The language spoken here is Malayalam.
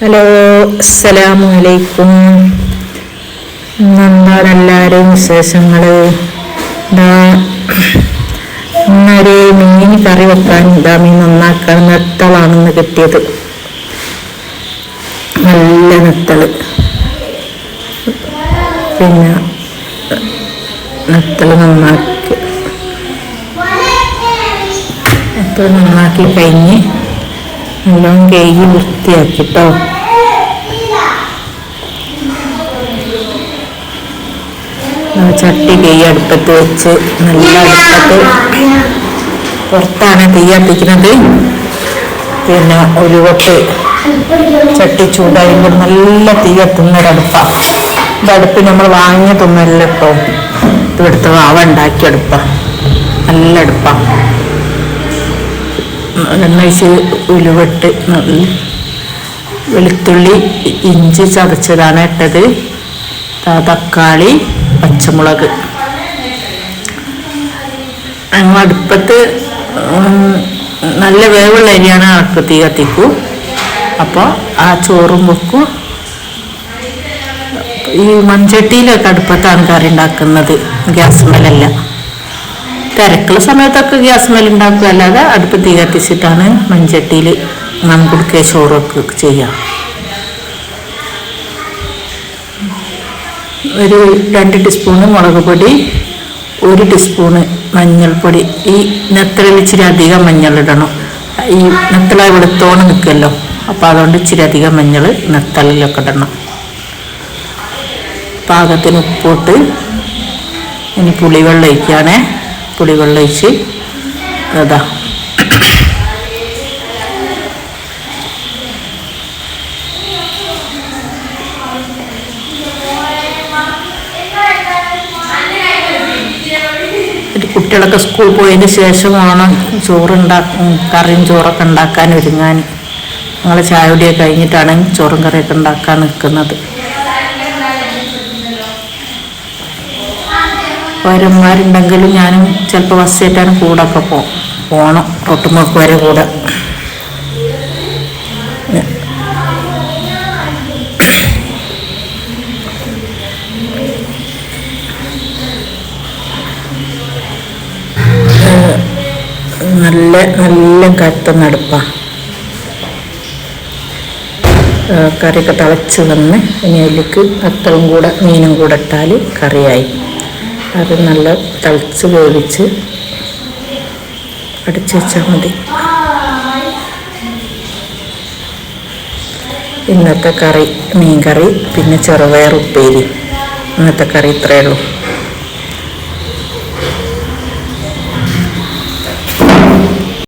ഹലോ അസ്സലാമു അലൈക്കും എന്താണ് എല്ലാവരെയും വിശേഷങ്ങൾ ഇന്നൊരു മീൻ കറി വെക്കാൻ ഇതാ മീൻ നന്നാക്കാൻ നെത്തളാണെന്ന് കിട്ടിയത്. നല്ല നെത്തൾ. പിന്നെ നെത്തൾ നന്നാക്കി. നെത്തൾ നന്നാക്കി കഴിഞ്ഞ് നല്ലോണം കഴുകി വൃത്തിയാക്കിട്ടോ. ചട്ടി കൈ അടുപ്പത്ത് വെച്ച് നല്ല അടുപ്പത്ത് പുറത്താണ് തീ കത്തിക്കുന്നത് പിന്നെ ഒരു ഉരുവട്ട് ചട്ടി ചൂടായുമ്പോൾ നല്ല തീ കത്തുന്ന ഒരടുപ്പാണ് ഇത് അടുപ്പ് നമ്മൾ വാങ്ങിയതൊന്നുമല്ല കേട്ടോ. ഇത് ഇവിടുത്തെ വാവ ഉണ്ടാക്കിയ നല്ല അടുപ്പാണ് എണ്ണൊഴിച്ച് ഉലുവട്ട് വെളുത്തുള്ളി ഇഞ്ചി ചതച്ചതാണ് ഇട്ടത്. തക്കാളി പച്ചമുളക്. അടുപ്പത്ത് നല്ല വേവുള്ള അരിയാണ് അടുപ്പത്ത് കത്തിക്കൂ. അപ്പോൾ ആ ചോറും വെക്കും. ഈ മൺചട്ടിയിലൊക്കെ അടുപ്പത്താണ് കറി ഉണ്ടാക്കുന്നത്. ഗ്യാസ് മേലല്ല. തിരക്കുള്ള സമയത്തൊക്കെ ഗ്യാസ് മേൽ ഉണ്ടാക്കുക അല്ലാതെ അടുപ്പ് തീ കത്തിച്ചിട്ടാണ് മൺചട്ടിയിൽ മൺകുടുക്ക ചോറൊക്കെ ചെയ്യാം ഒരു രണ്ട് ടീസ്പൂണ് മുളക് പൊടി ഒരു ടീസ്പൂണ് മഞ്ഞൾപ്പൊടി. ഈ നെത്തലിൽ ഇച്ചിരി അധികം മഞ്ഞൾ ഇടണം. ഈ നെത്തല വെളുത്തോണ് നിൽക്കുമല്ലോ. അപ്പോൾ അതുകൊണ്ട് ഇച്ചിരി അധികം മഞ്ഞൾ നെത്തലിലൊക്കെ ഇടണം. പാകത്തിന് ഉപ്പിട്ട് ഇനി പുളിവെള്ളം ഒഴിക്കുകയാണേ. പുളിവെള്ളം ഒഴിച്ച് അതാ. കുട്ടികളൊക്കെ സ്കൂൾ പോയതിന് ശേഷമാണ് ചോറുണ്ടാക്കും കറിയും ചോറൊക്കെ ഉണ്ടാക്കാൻ ഒരുങ്ങാൻ. ഞങ്ങൾ ചായ കുടിയൊക്കെ കഴിഞ്ഞിട്ടാണ് ചോറും കറിയൊക്കെ ഉണ്ടാക്കാൻ നിൽക്കുന്നത് പൗരന്മാരുണ്ടെങ്കിലും ഞാനും ചിലപ്പോൾ ബസ് കയറ്റാനും ഒക്കെ പോകും പോകണം ഒട്ടുമുക്ക് വരെ കൂടെ. നല്ല നല്ല കറുത്ത അടുപ്പാണ് കറിയൊക്കെ തിളച്ച് വന്ന് ഇനി അതിലേക്ക് അത്രയും കൂടെ മീനും കൂടെ ഇട്ടാൽ കറിയായി. അത് നല്ല തളിച്ച് വേവിച്ച് അടിച്ച് വെച്ചാൽ മതി. ഇന്നത്തെ കറി മീൻ കറി പിന്നെ ചെറുപയർ ഉപ്പേരി. ഇന്നത്തെ കറി ഇത്രയേ ഉള്ളൂ.